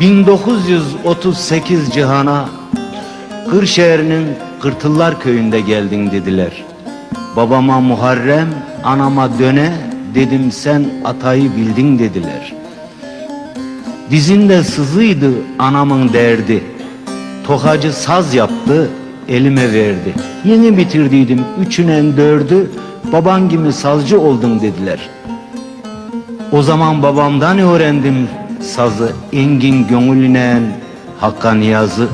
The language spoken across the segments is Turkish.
1938 cihana Kırşehir'in Kırtıllar köyünde geldin dediler. Babama Muharrem, anama döne, dedim sen atayı bildin dediler. Dizinde sızıydı anamın derdi. Tokacı saz yaptı, elime verdi. Yeni bitirdiydim üçünen dördü, baban gibi sazcı oldun dediler. O zaman babamdan öğrendim sazı, engin gönülünen hakka niyazı.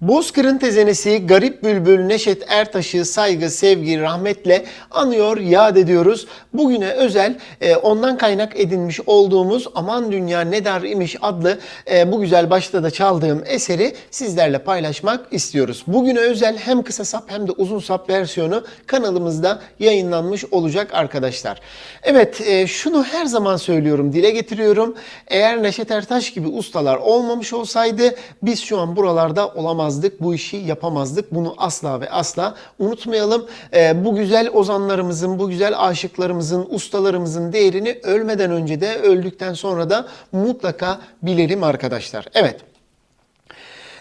Bozkır'ın tezenesi Garip Bülbül Neşet Ertaş'ı saygı, sevgi, rahmetle anıyor, yad ediyoruz. Bugüne özel e, ondan kaynak edinmiş olduğumuz Aman Dünya Ne Dar imiş adlı e, bu güzel başta da çaldığım eseri sizlerle paylaşmak istiyoruz. Bugüne özel hem kısa sap hem de uzun sap versiyonu kanalımızda yayınlanmış olacak arkadaşlar. Evet e, şunu her zaman söylüyorum, dile getiriyorum. Eğer Neşet Ertaş gibi ustalar olmamış olsaydı biz şu an buralarda olamazdık. Bu işi yapamazdık. Bunu asla ve asla unutmayalım. Ee, bu güzel ozanlarımızın, bu güzel aşıklarımızın, ustalarımızın değerini ölmeden önce de öldükten sonra da mutlaka bilelim arkadaşlar. Evet.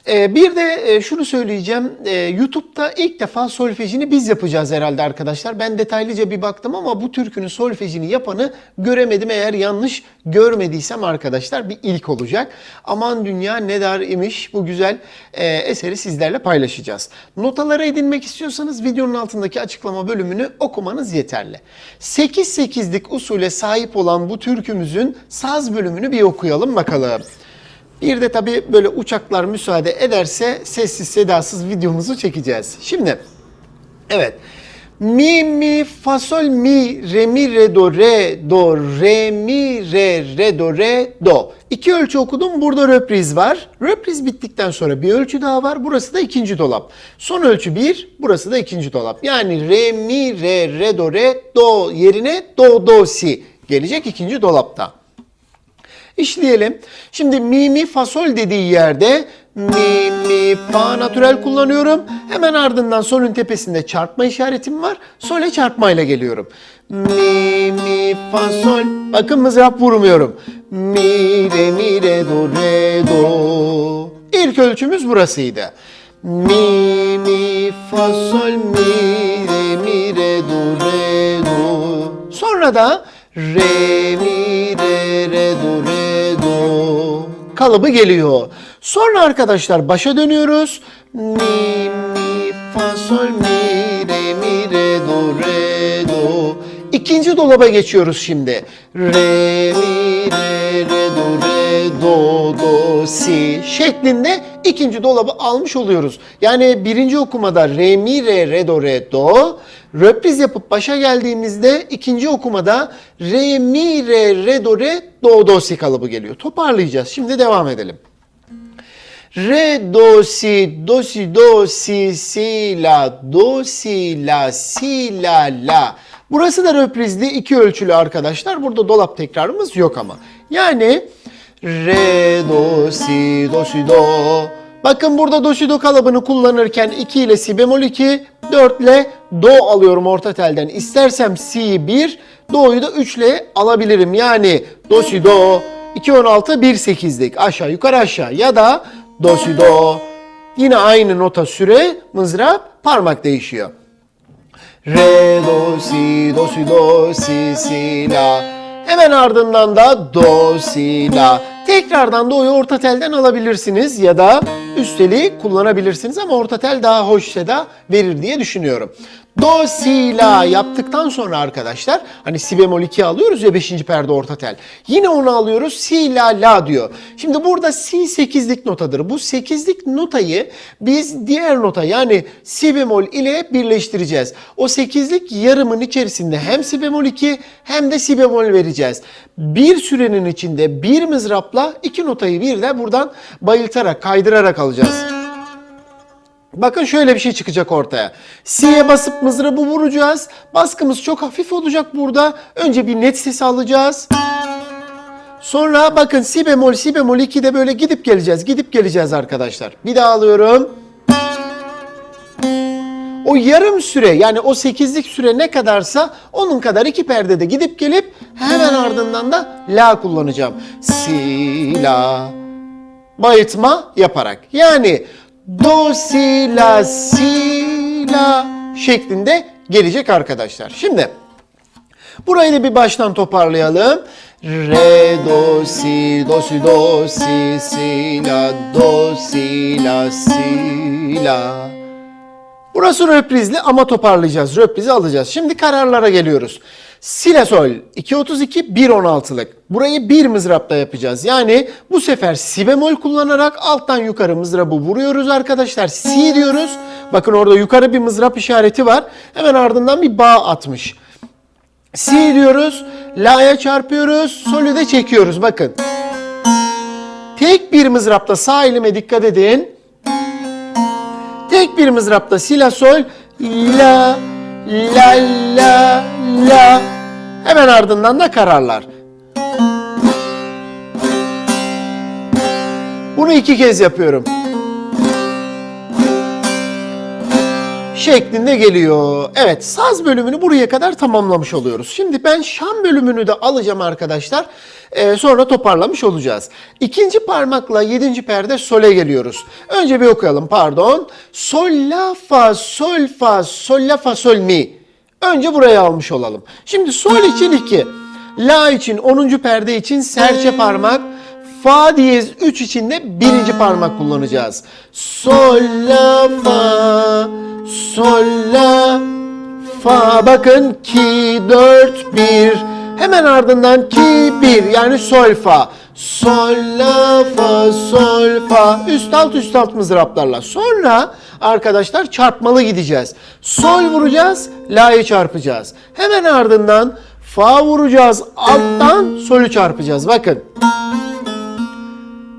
Ee, bir de e, şunu söyleyeceğim. Ee, YouTube'da ilk defa solfejini biz yapacağız herhalde arkadaşlar. Ben detaylıca bir baktım ama bu türkünün solfejini yapanı göremedim. Eğer yanlış görmediysem arkadaşlar bir ilk olacak. Aman dünya ne dar imiş bu güzel e, eseri sizlerle paylaşacağız. Notaları edinmek istiyorsanız videonun altındaki açıklama bölümünü okumanız yeterli. 8-8'lik usule sahip olan bu türkümüzün saz bölümünü bir okuyalım bakalım. Bir de tabii böyle uçaklar müsaade ederse sessiz sedasız videomuzu çekeceğiz. Şimdi evet. Mi mi fa sol mi re mi re do re do re mi re re do re do. İki ölçü okudum. Burada röpriz var. Röpriz bittikten sonra bir ölçü daha var. Burası da ikinci dolap. Son ölçü bir. Burası da ikinci dolap. Yani re mi re re do re do yerine do do si gelecek ikinci dolapta. İşleyelim. Şimdi mi mi fa dediği yerde mi mi fa natürel kullanıyorum. Hemen ardından solün tepesinde çarpma işaretim var. Sole çarpmayla geliyorum. Mi mi fa sol. Bakın mızrap vurmuyorum. Mi re mi re do re do. İlk ölçümüz burasıydı. Mi mi fa sol mi re mi re do re do. Sonra da re mi re re do re kalıbı geliyor. Sonra arkadaşlar başa dönüyoruz. Mi mi fa sol mi re mi re do re do. İkinci dolaba geçiyoruz şimdi. Re mi re re do re do do si şeklinde ikinci dolabı almış oluyoruz. Yani birinci okumada re mi re re do re do röpriz yapıp başa geldiğimizde ikinci okumada re mi re re do re do do si kalıbı geliyor. Toparlayacağız. Şimdi devam edelim. Re do si do si do si si la do si la si la la. Burası da röprizli iki ölçülü arkadaşlar. Burada dolap tekrarımız yok ama. Yani re do si do si do. Bakın burada do do kalıbını kullanırken 2 ile si bemol 2, 4 ile do alıyorum orta telden. İstersem si 1, do'yu da 3 ile alabilirim. Yani do si do 2 16 1 8'lik aşağı yukarı aşağı ya da do si do yine aynı nota süre mızrap parmak değişiyor. Re do si do si do si si la. Hemen ardından da do si la. Tekrardan do'yu orta telden alabilirsiniz ya da üsteli kullanabilirsiniz ama orta tel daha hoş seda verir diye düşünüyorum. Do, si, la yaptıktan sonra arkadaşlar hani si bemol 2 alıyoruz ya 5. perde orta tel. Yine onu alıyoruz si, la, la diyor. Şimdi burada si 8'lik notadır. Bu 8'lik notayı biz diğer nota yani si bemol ile birleştireceğiz. O 8'lik yarımın içerisinde hem si bemol 2 hem de si bemol vereceğiz. Bir sürenin içinde bir mızrapla iki notayı bir de buradan bayıltarak, kaydırarak alacağız. Bakın şöyle bir şey çıkacak ortaya. Si'ye basıp mızrabı vuracağız. Baskımız çok hafif olacak burada. Önce bir net ses alacağız. Sonra bakın si bemol, si bemol 2'de böyle gidip geleceğiz. Gidip geleceğiz arkadaşlar. Bir daha alıyorum. O yarım süre yani o 8'lik süre ne kadarsa onun kadar iki perdede gidip gelip hemen ardından da la kullanacağım. Si, la, bayıtma yaparak. Yani do, si, la, si, la şeklinde gelecek arkadaşlar. Şimdi burayı da bir baştan toparlayalım. Re, do, si, do, si, do, si, si, la, do, si, la, si, la. Burası röprizli ama toparlayacağız. Röprizi alacağız. Şimdi kararlara geliyoruz. Si la sol 2.32 1.16'lık. Burayı bir mızrapta yapacağız. Yani bu sefer si bemol kullanarak alttan yukarı mızrabı vuruyoruz arkadaşlar. Si diyoruz. Bakın orada yukarı bir mızrap işareti var. Hemen ardından bir bağ atmış. Si diyoruz. La'ya çarpıyoruz. Solü de çekiyoruz. Bakın. Tek bir mızrapta sağ elime dikkat edin. Tek bir mızrapta si la sol la la la la hemen ardından da kararlar. Bunu iki kez yapıyorum. Şeklinde geliyor. Evet saz bölümünü buraya kadar tamamlamış oluyoruz. Şimdi ben şam bölümünü de alacağım arkadaşlar. Ee, sonra toparlamış olacağız. İkinci parmakla yedinci perde sole geliyoruz. Önce bir okuyalım pardon. Sol la fa sol fa sol la fa sol mi. Önce buraya almış olalım. Şimdi sol için 2. La için 10. perde için serçe parmak. Fa diyez 3 için de birinci parmak kullanacağız. Sol la fa sol la fa bakın ki 4 1 hemen ardından ki 1 yani sol fa. Sol la fa sol fa. Üst alt üst alt mızraplarla. Sonra arkadaşlar çarpmalı gideceğiz. Sol vuracağız la'yı çarpacağız. Hemen ardından fa vuracağız alttan solü çarpacağız. Bakın.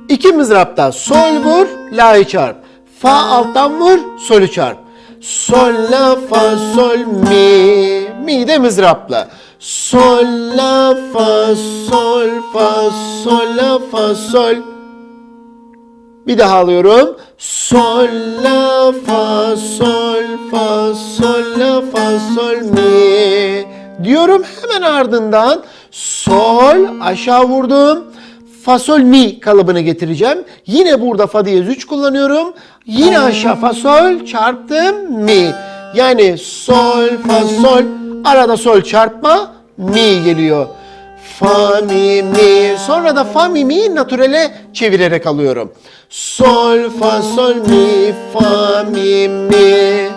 İki mızrapta sol vur, la'yı çarp. Fa alttan vur, solü çarp. Sol, la, fa, sol, mi. Mi de mızrapla. Sol, la, fa, sol, fa, sol, la, fa, sol. Bir daha alıyorum. Sol, la, fa, sol, fa, sol, la, fa, sol, mi. Diyorum hemen ardından sol aşağı vurdum. Fa sol mi kalıbını getireceğim. Yine burada fa diyez 3 kullanıyorum. Yine aşağı fa sol çarptım mi. Yani sol fa sol arada sol çarpma mi geliyor. Fa mi mi sonra da fa mi mi naturele çevirerek alıyorum. Sol fa sol mi fa mi mi.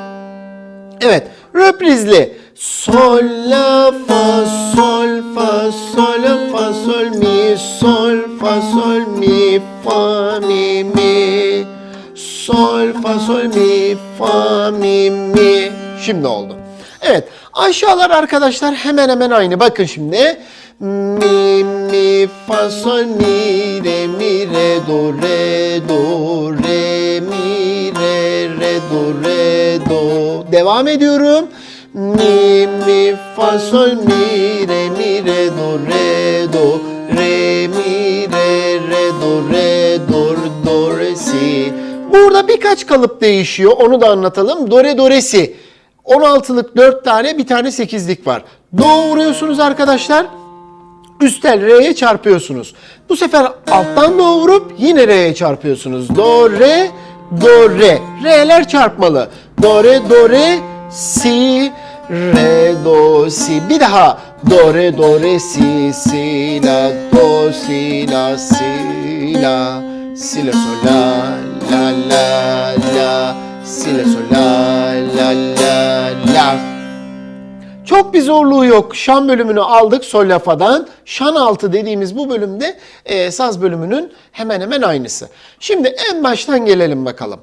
Evet, röprizli. Sol la fa sol fa sol fa sol mi sol fa sol mi fa mi mi. Sol fa sol mi fa mi mi. Şimdi oldu. Evet aşağılar arkadaşlar hemen hemen aynı. Bakın şimdi. Mi mi fa sol mi re mi re do re do re mi re re do re do. Devam ediyorum mi mi fa sol mi re mi re do re do re mi re re do re do do re si burada birkaç kalıp değişiyor onu da anlatalım do re do re si 16'lık 4 tane bir tane 8'lik var do vuruyorsunuz arkadaşlar üstel re'ye çarpıyorsunuz. Bu sefer alttan do vurup yine re'ye çarpıyorsunuz. Do re do re. Re'ler çarpmalı. Do re do re si re do si. Bir daha do re do re si si la do si la si la si la sol la la la la si la sol la la la la Çok bir zorluğu yok. Şan bölümünü aldık sol lafadan. Şan altı dediğimiz bu bölümde e, saz bölümünün hemen hemen aynısı. Şimdi en baştan gelelim bakalım.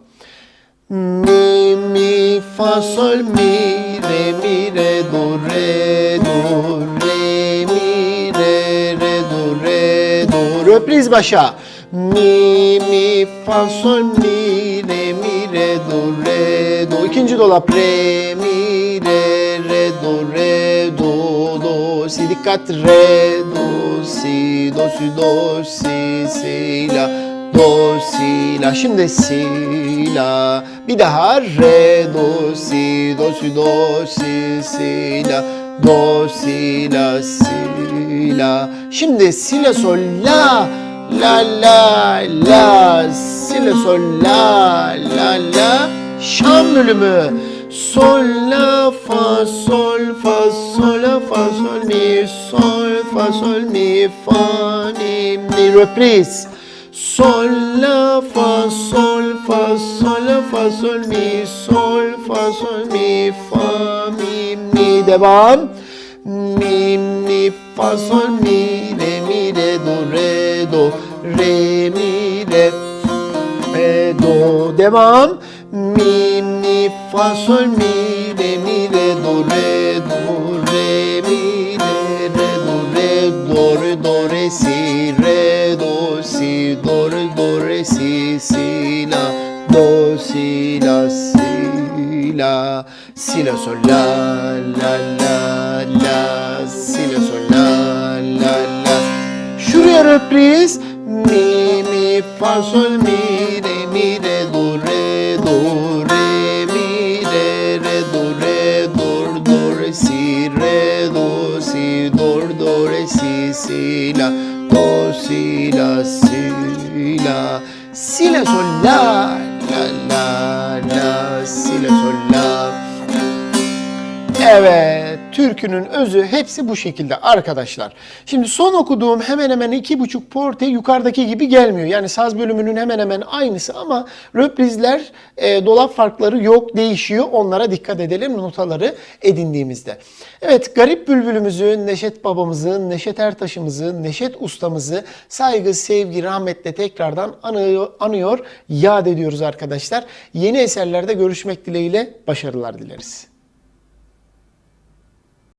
Mi, mi, fa, sol, mi, re, mi, re, do, re, do, re, mi, re, re, do, re, do. Röpriz başa. Mi, mi, fa, sol, mi, re, mi, re, do, re, do. İkinci dolap. Re, mi, re, re, do, re, do, do. Si dikkat. Re, do, si, do, si, do, si, si, la. Do, si, la. Şimdi si, la. Bir daha re, do, si, do, si, do, si, si, la. Do, si, la, si, la. Şimdi si, la, sol, la. La, la, la. Si, la, sol, la. La, la. Şam bölümü. Sol, la, fa, sol, fa, sol, la, fa, sol, mi, sol, fa, sol, mi, fa, mi, mi. Reprise. Sol, la, fa, sol, fa, sol, la, fa, sol, mi, sol, fa, sol, mi, fa, mi, mi. Devam. Mi, mi, fa, sol, mi, re, mi, re, do, re, do, re, mi, re, re, do. Devam. Mi, mi, fa, sol, mi, re, mi, re, do, re, do, si, do, re, si, si, la, do, si, la, si, la, si, la, sol, la, la, la, la, si, la, sol, la, la, la. Şuraya reprise. Mi, mi, fa, sol, mi, re, mi, re, do, re, do, re, mi, re, re, do, re, do, do, re, si, re, la, Türkünün özü hepsi bu şekilde arkadaşlar. Şimdi son okuduğum hemen hemen iki buçuk porte yukarıdaki gibi gelmiyor. Yani saz bölümünün hemen hemen aynısı ama röprizler, e, dolap farkları yok, değişiyor. Onlara dikkat edelim notaları edindiğimizde. Evet, Garip Bülbülümüzü, Neşet babamızı, Neşet Ertaş'ımızı, Neşet ustamızı saygı, sevgi, rahmetle tekrardan anıyor, anıyor, yad ediyoruz arkadaşlar. Yeni eserlerde görüşmek dileğiyle başarılar dileriz.